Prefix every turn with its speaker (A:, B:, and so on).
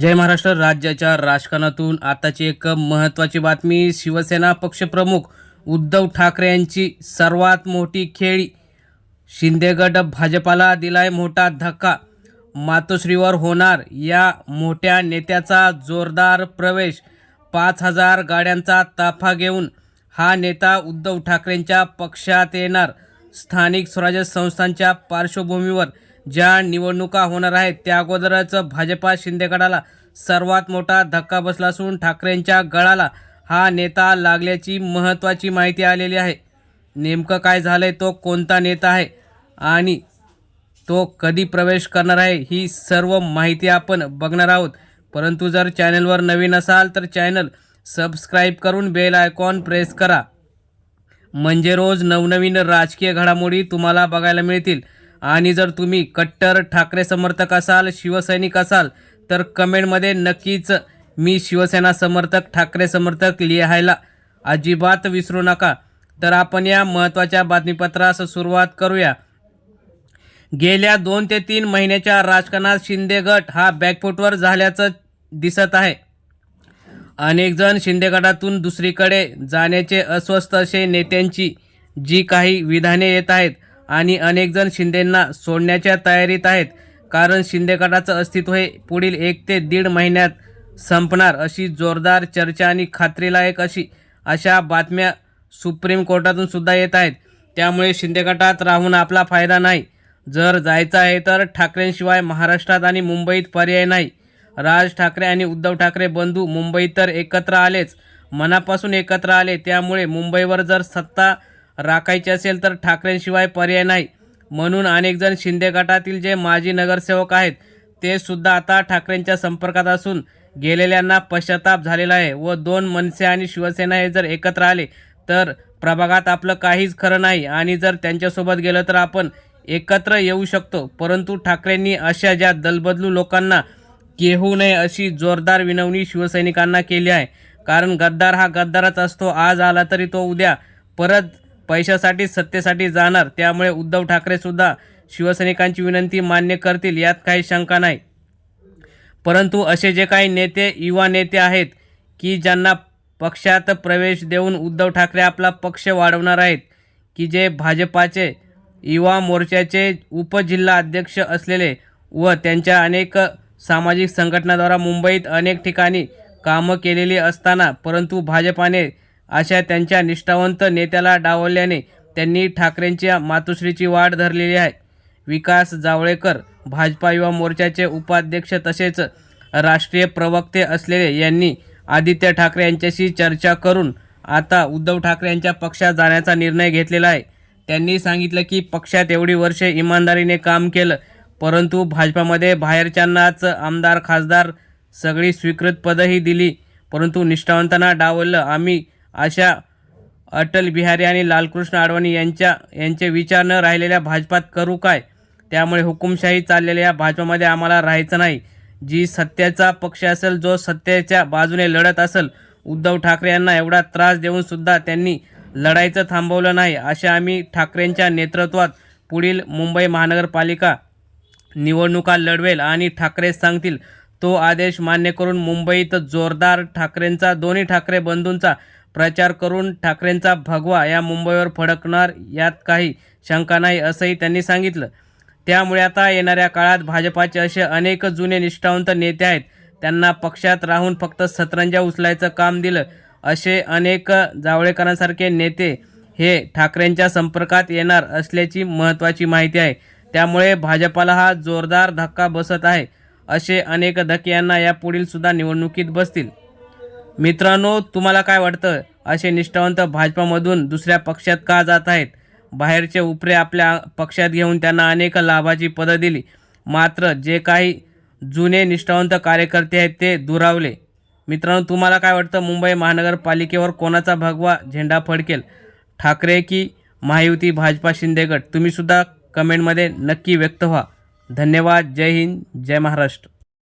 A: जय महाराष्ट्र. राज्याच्या राजकारणातून आताची एक महत्त्वाची बातमी. शिवसेना पक्षप्रमुख उद्धव ठाकरे यांची सर्वात मोठी खेळी. शिंदेगड भाजपाला दिलाय मोठा धक्का. मातोश्रीवर होणार या मोठ्या नेत्याचा जोरदार प्रवेश. पाच हजार गाड्यांचा ताफा घेऊन हा नेता उद्धव ठाकरेंच्या पक्षात येणार. स्थानिक स्वराज्य संस्थांच्या पार्श्वभूमीवर ज्या निवडणुका होणार आहेत त्या अगोदरच भाजपा शिंदेगडाला सर्वात मोठा धक्का बसला असून ठाकरेंच्या गळाला हा नेता लागल्याची महत्त्वाची माहिती आलेली आहे. नेमकं काय झालं आहे तो कोणता नेता आहे आणि तो कधी प्रवेश करणार आहे ही सर्व माहिती आपण बघणार आहोत. परंतु जर चॅनलवर नवीन असाल तर चॅनल सबस्क्राईब करून बेल आयकॉन प्रेस करा. म्हणजे रोज नवनवीन राजकीय घडामोडी तुम्हाला बघायला मिळतील. आणि जर तुम्ही कट्टर ठाकरे समर्थक असाल शिवसैनिक असाल तर कमेंटमध्ये नक्कीच मी शिवसेना समर्थक ठाकरे समर्थक लिहायला अजिबात विसरू नका. तर आपण या महत्त्वाच्या बातमीपत्रास सुरुवात करूया. गेल्या दोन ते तीन महिन्याच्या राजकारणात शिंदे गट हा बॅकफुटवर झाल्याचं दिसत आहे. अनेक जण शिंदे गटातून दुसरीकडे जाण्याचे अस्वस्थ असे नेत्यांची जी काही विधाने येत आहेत आणि अनेक जण शिंदेंना सोडण्याच्या तयारीत आहेत. कारण शिंदे गटाचं अस्तित्व हे पुढील एक ते दीड महिन्यात संपणार अशी जोरदार चर्चा आणि खात्रीलायक अशी अशा बातम्या सुप्रीम कोर्टातून सुद्धा येत आहेत. त्यामुळे शिंदे गटात राहून आपला फायदा नाही. जर जायचं आहे तर ठाकरेंशिवाय महाराष्ट्रात आणि मुंबईत पर्याय नाही. राज ठाकरे आणि उद्धव ठाकरे बंधू मुंबई तर एकत्र आलेच. मनापासून एकत्र आले त्यामुळे मुंबईवर जर सत्ता राखायची असेल तर ठाकरेंशिवाय पर्याय नाही. म्हणून अनेकजण शिंदे गटातील जे माजी नगरसेवक आहेत ते सुद्धा आता ठाकरेंच्या संपर्कात असून गेलेल्यांना पश्चाताप झालेला आहे व दोन मनसे आणि शिवसेना हे जर एकत्र आले तर प्रभागात आपलं काहीच खरं नाही आणि जर त्यांच्यासोबत गेलं तर आपण एकत्र येऊ शकतो. परंतु ठाकरेंनी अशा ज्या दलबदलू लोकांना केहू नये अशी जोरदार विनवणी शिवसैनिकांना केली आहे. कारण गद्दार हा गद्दारच असतो. आज आला तरी तो उद्या परत पैशासाठी सत्तेसाठी जाणार. त्यामुळे उद्धव ठाकरेसुद्धा शिवसैनिकांची विनंती मान्य करतील यात काही शंका नाही. परंतु असे जे काही नेते युवा नेते आहेत की ज्यांना पक्षात प्रवेश देऊन उद्धव ठाकरे आपला पक्ष वाढवणार आहेत की जे भाजपाचे युवा मोर्चाचे उपजिल्हा अध्यक्ष असलेले व त्यांच्या अनेक सामाजिक संघटनाद्वारा मुंबईत अनेक ठिकाणी कामं केलेली असताना परंतु भाजपाने अशा त्यांच्या निष्ठावंत नेत्याला डावलल्याने त्यांनी ठाकरेंच्या मातोश्रीची वाढ धरलेली आहे. विकास जावळेकर भाजपा युवा मोर्चाचे उपाध्यक्ष तसेच राष्ट्रीय प्रवक्ते असलेले यांनी आदित्य ठाकरे यांच्याशी चर्चा करून आता उद्धव ठाकरे यांच्या पक्षात जाण्याचा निर्णय घेतलेला आहे. त्यांनी सांगितलं की पक्षात एवढी वर्षे इमानदारीने काम केलं परंतु भाजपामध्ये बाहेरच्यांनाच आमदार खासदार सगळी स्वीकृत पदंही दिली. परंतु निष्ठावंतांना डावललं. आम्ही अशा अटल बिहारी आणि लालकृष्ण आडवाणी यांच्या यांचे विचार न राहिलेल्या भाजपात करू काय? त्यामुळे हुकुमशाही चाललेल्या भाजपामध्ये आम्हाला राहायचं नाही. जी सत्याचा पक्ष असेल जो सत्याच्या बाजूने लढत असेल उद्धव ठाकरे यांना एवढा त्रास देऊन सुद्धा त्यांनी लढायचं थांबवलं नाही. असे आम्ही ठाकरेंच्या नेतृत्वात पुढील मुंबई महानगरपालिका निवडणुका लढवेल आणि ठाकरे सांगतील. तो आदेश मान्य करून मुंबईत जोरदार ठाकरेंचा दोन्ही ठाकरे बंधूंचा प्रचार करून ठाकरेंचा भगवा या मुंबईवर फडकणार यात काही शंका नाही असंही त्यांनी सांगितलं. त्यामुळे आता येणाऱ्या काळात भाजपाचे असे अनेक जुने निष्ठावंत नेते आहेत. त्यांना पक्षात राहून फक्त सतरंजा उचलायचं काम दिलं. असे अनेक जावळेकरांसारखे नेते हे ठाकरेंच्या संपर्कात येणार असल्याची महत्त्वाची माहिती आहे. त्यामुळे भाजपाला हा जोरदार धक्का बसत आहे असे अनेक धक्के यांना यापुढील सुद्धा निवडणुकीत बसतील. मित्रांनो तुम्हाला काय वाटतं? असे निष्ठावंत भाजपामधून दुसऱ्या पक्षात का जात आहेत? बाहेरचे उपरे आपल्या पक्षात घेऊन त्यांना अनेक लाभाची पदं दिली. मात्र जे काही जुने निष्ठावंत कार्यकर्ते आहेत ते दुरावले. मित्रांनो तुम्हाला काय वाटतं? मुंबई महानगरपालिकेवर कोणाचा भगवा झेंडा फडकेल? ठाकरे की महायुती भाजपा शिंदेगड? तुम्हीसुद्धा कमेंटमध्ये नक्की व्यक्त व्हा. धन्यवाद. जय हिंद. जय महाराष्ट्र.